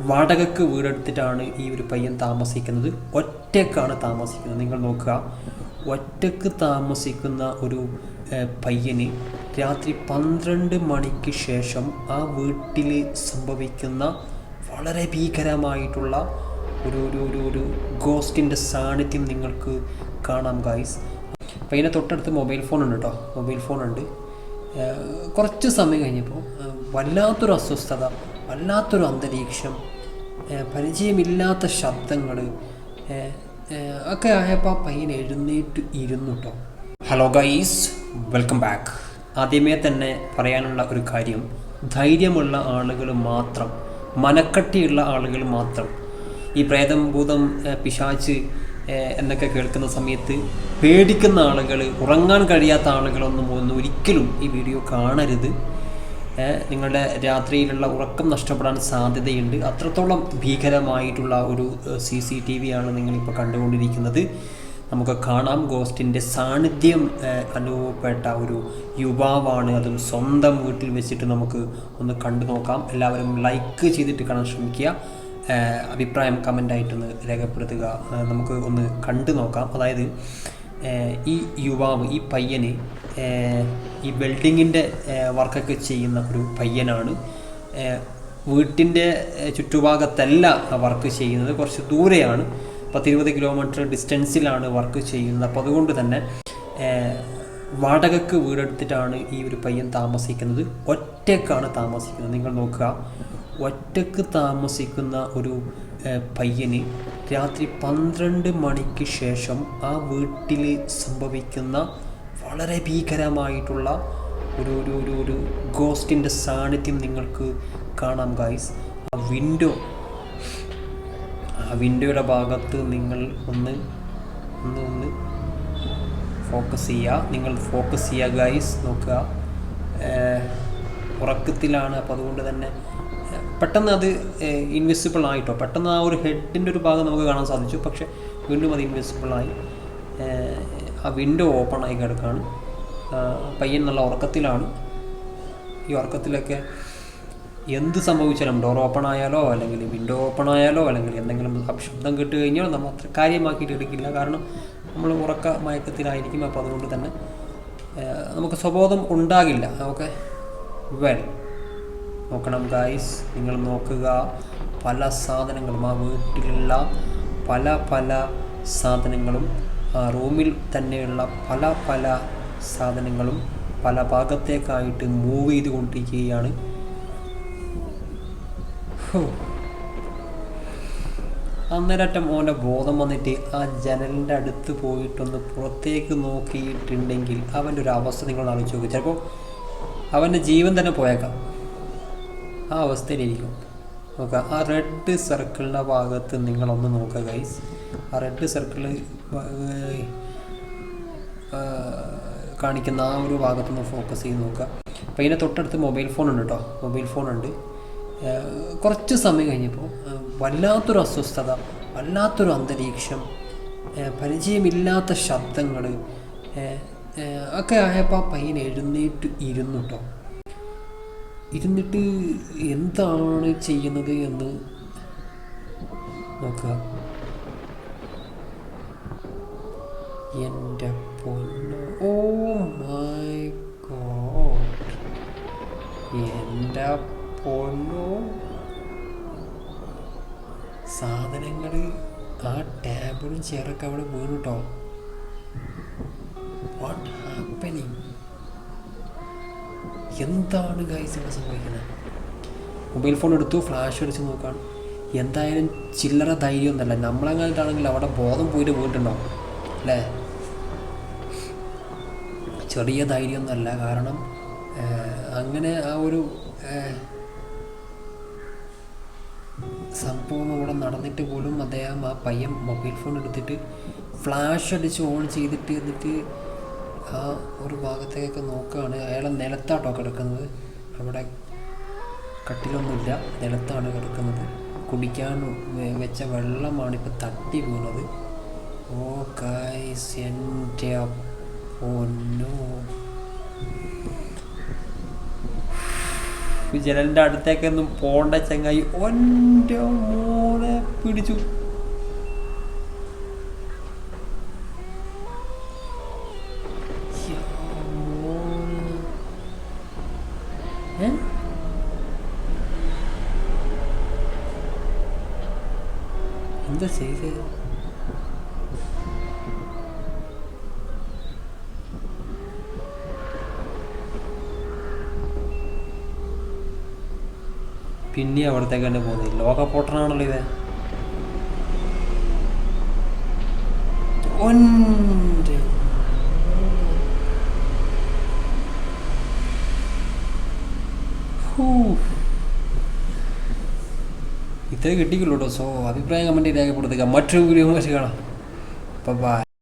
വാടകയ്ക്ക് വീടെടുത്തിട്ടാണ് ഈ ഒരു പയ്യൻ താമസിക്കുന്നത്. ഒറ്റക്കാണ് താമസിക്കുന്നത്. നിങ്ങൾ നോക്കുക. ഒറ്റയ്ക്ക് താമസിക്കുന്ന ഒരു പയ്യന് രാത്രി പന്ത്രണ്ട് മണിക്ക് ശേഷം ആ വീട്ടിൽ സംഭവിക്കുന്ന വളരെ ഭീകരമായിട്ടുള്ള ഒരു ഒരു ഒരു ഒരു ഗോസ്റ്റിന്റെ സാന്നിധ്യം നിങ്ങൾക്ക് കാണാം ഗായ്സ് പയ്യനെ തൊട്ടടുത്ത് മൊബൈൽ ഫോൺ ഉണ്ട് കേട്ടോ മൊബൈൽ ഫോൺ ഉണ്ട് കുറച്ച് സമയം കഴിഞ്ഞപ്പോൾ വല്ലാത്തൊരു അസ്വസ്ഥത വല്ലാത്തൊരു അന്തരീക്ഷം പരിചയമില്ലാത്ത ശബ്ദങ്ങൾ ഒക്കെ ആയപ്പോൾ ആ പയ്യൻ എഴുന്നേറ്റ് ഇരുന്നു കേട്ടോ ഹലോ ഗൈസ് വെൽക്കം ബാക്ക് ആദ്യമേ തന്നെ പറയാനുള്ള ഒരു കാര്യം ധൈര്യമുള്ള ആളുകൾ മാത്രം മനക്കട്ടിയുള്ള ആളുകൾ മാത്രം ഈ പ്രേതം ഭൂതം പിശാച്ച് എന്നൊക്കെ കേൾക്കുന്ന സമയത്ത് പേടിക്കുന്ന ആളുകൾ ഉറങ്ങാൻ കഴിയാത്ത ആളുകളൊന്നും ഒന്നും ഒരിക്കലും ഈ വീഡിയോ കാണരുത്. നിങ്ങളുടെ രാത്രിയിലുള്ള ഉറക്കം നഷ്ടപ്പെടാൻ സാധ്യതയുണ്ട്. അത്രത്തോളം ഭീകരമായിട്ടുള്ള ഒരു സി സി ടി വി ആണ് നിങ്ങളിപ്പോൾ കണ്ടുകൊണ്ടിരിക്കുന്നത്. നമുക്ക് കാണാം ഗോസ്റ്റിന്റെ സാന്നിധ്യം അനുഭവപ്പെട്ട ഒരു യുവാവാണ്. അതും സ്വന്തം വീട്ടിൽ വെച്ചിട്ട് നമുക്ക് ഒന്ന് കണ്ടു നോക്കാം. എല്ലാവരും ലൈക്ക് ചെയ്തിട്ട് കാണാൻ ശ്രമിക്കുക. അഭിപ്രായം കമന്റായിട്ടൊന്ന് രേഖപ്പെടുത്തുക. നമുക്ക് ഒന്ന് കണ്ടു നോക്കാം. അതായത് ഈ യുവാവ് ഈ പയ്യന് ഈ വെൽഡിങ്ങിന്റെ വർക്കൊക്കെ ചെയ്യുന്ന ഒരു പയ്യനാണ്. വീട്ടിന്റെ ചുറ്റുഭാഗത്തല്ല വർക്ക് ചെയ്യുന്നത്. കുറച്ച് ദൂരെയാണ്. പത്തിരുപത് കിലോമീറ്റർ ഡിസ്റ്റൻസിലാണ് വർക്ക് ചെയ്യുന്നത്. അപ്പോൾ അതുകൊണ്ട് തന്നെ വാടകയ്ക്ക് വീടെടുത്തിട്ടാണ് ഈ ഒരു പയ്യൻ താമസിക്കുന്നത്. ഒറ്റക്കാണ് താമസിക്കുന്നത്. നിങ്ങൾ നോക്കുക. ഒറ്റയ്ക്ക് താമസിക്കുന്ന ഒരു പയ്യന് രാത്രി പന്ത്രണ്ട് മണിക്ക് ശേഷം ആ വീട്ടിൽ സംഭവിക്കുന്ന വളരെ ഭീകരമായിട്ടുള്ള ഒരു ഒരു ഒരു ഒരു ഗോസ്റ്റിന്റെ സാന്നിധ്യം നിങ്ങൾക്ക് കാണാം ഗായ്സ് ആ വിൻഡോ ആ വിൻഡോയുടെ ഭാഗത്ത് നിങ്ങൾ ഒന്ന് ഒന്ന് ഒന്ന് ഫോക്കസ് ചെയ്യുക. നിങ്ങൾ ഫോക്കസ് ചെയ്യുക ഗൈസ് നോക്കുക. ഉറക്കത്തിലാണ്. അപ്പോൾ അതുകൊണ്ട് തന്നെ പെട്ടെന്ന് അത് ഇൻവിസിബിൾ ആയിട്ടോ. പെട്ടെന്ന് ആ ഒരു ഹെഡിന്റെ ഒരു ഭാഗം നമുക്ക് കാണാൻ സാധിച്ചു. പക്ഷേ വീണ്ടും അത് ഇൻവിസിബിൾ ആയി. ആ വിൻഡോ ഓപ്പൺ ആയി കിടക്കുകയാണ് പയ്യൻ നല്ല ഉറക്കത്തിലാണ്. ഈ ഉറക്കത്തിലൊക്കെ എന്ത് സംഭവിച്ചാലും ഡോർ ഓപ്പൺ ആയാലോ അല്ലെങ്കിൽ വിൻഡോ ഓപ്പൺ ആയാലോ അല്ലെങ്കിൽ എന്തെങ്കിലും ശബ്ദം കേട്ട് കഴിഞ്ഞാൽ നമ്മൾ അത്ര കാര്യമാക്കിയിട്ട് എടുക്കില്ല. കാരണം നമ്മൾ ഉറക്ക മയക്കത്തിലായിരിക്കും അപ്പോൾ അതുകൊണ്ട് തന്നെ നമുക്ക് സ്വബോധം ഉണ്ടാകില്ല. ഓക്കെ വെൽ നോക്കണം ഗായ്സ് നിങ്ങൾ നോക്കുക പല സാധനങ്ങളും ആ വീട്ടിലുള്ള പല പല സാധനങ്ങളും റൂമിൽ തന്നെയുള്ള പല പല സാധനങ്ങളും പല ഭാഗത്തേക്കായിട്ട് മൂവ് ചെയ്തുകൊണ്ടിരിക്കുകയാണ്. കൊണ്ടിരിക്കുകയാണ് അന്നേരറ്റം ഓന്റെ ബോധം വന്നിട്ട് ആ ജനലിന്റെ അടുത്ത് പോയിട്ടൊന്ന് പുറത്തേക്ക് നോക്കിയിട്ടുണ്ടെങ്കിൽ അവന്റെ ഒരു അവസ്ഥ നിങ്ങൾ ആലോചിച്ച് നോക്കുക ചിലപ്പോൾ അവന്റെ ജീവൻ തന്നെ പോയേക്കാം. ആ അവസ്ഥയിലിരിക്കും നോക്കുക ആ റെഡ് സർക്കിളിന്റെ ഭാഗത്ത് നിങ്ങളൊന്ന് നോക്കുക ഗൈസ് ആ റെഡ് സർക്കിൾ കാണിക്കുന്ന ആ ഒരു ഭാഗത്തൊന്ന് ഫോക്കസ് ചെയ്ത് നോക്കുക അപ്പോൾ ഇതിന്റെ തൊട്ടടുത്ത് മൊബൈൽ ഫോൺ ഉണ്ട് കേട്ടോ മൊബൈൽ ഫോൺ ഉണ്ട്. കുറച്ച് സമയം കഴിഞ്ഞപ്പോൾ വല്ലാത്തൊരു അസ്വസ്ഥത വല്ലാത്തൊരു അന്തരീക്ഷം പരിചയമില്ലാത്ത ശബ്ദങ്ങൾ ഒക്കെ ആയപ്പോൾ ആ പയ്യൻ എഴുന്നേറ്റ് ഇരുന്നു കേട്ടോ ഇരുന്നിട്ട് എന്താണ് ചെയ്യുന്നത് എന്ന് നോക്കുക. എന്റെ പൊന്നു ഓ മൈ ഗോഡ്. എന്റെ പൊന്നു. സാധനങ്ങൾ ആ ടേബിളും ചെയറൊക്കെ അവിടെ വീണു കേട്ടോ വാട്ട് ഹാപ്പനിങ് എന്താണ് ഗൈസ് ഇവിടെ സംഭവിക്കുന്നത്? മൊബൈൽ ഫോൺ എടുത്തു ഫ്ലാഷ് അടിച്ച് നോക്കുകയാണ് എന്തായാലും ചില്ലറ ധൈര്യം ഒന്നല്ല നമ്മളങ്ങായിട്ടാണെങ്കിൽ അവിടെ ബോധം പോയിട്ട് പോയിട്ടുണ്ടാവും അല്ലേ? ചെറിയ ധൈര്യം ഒന്നല്ല കാരണം അങ്ങനെ ആ ഒരു സംഭവം അവിടെ നടന്നിട്ട് പോലും അദ്ദേഹം ആ പയ്യൻ മൊബൈൽ ഫോൺ എടുത്തിട്ട് ഫ്ലാഷ് അടിച്ച് ഓൺ ചെയ്തിട്ട് എന്നിട്ട് ആ ഒരു ഭാഗത്തേക്ക് നോക്കുകയാണ്. അയാളെ നിലത്താട്ടോ കിടക്കുന്നത്. അവിടെ കട്ടിലൊന്നുമില്ല. നിലത്താണ് കിടക്കുന്നത്. കുടിക്കാൻ വെച്ച വെള്ളമാണ് ഇപ്പോൾ തട്ടി വീണത്. ഓ ഗൈസ് എന്റെ പൊന്നോ. ജനലിന്റെ അടുത്തേക്കൊന്നും പോണ്ട ചങ്ങായി. ഒന്റെ മോനെ പിടിച്ചു. ഏ? എന്താ ചെയ്തത് പിന്നെ അവിടത്തേക്ക് തന്നെ പോകുന്നത് ലോക പൊട്ടനാണല്ലോ ഇത് ഒൻ്റെ ഹൂ. ഇത്രേ കിട്ടിക്കുള്ളൂ കേട്ടോ സോ അഭിപ്രായം കമന്റ് രേഖപ്പെടുത്തുക മറ്റൊരു വീഡിയോ കാണാം ബൈ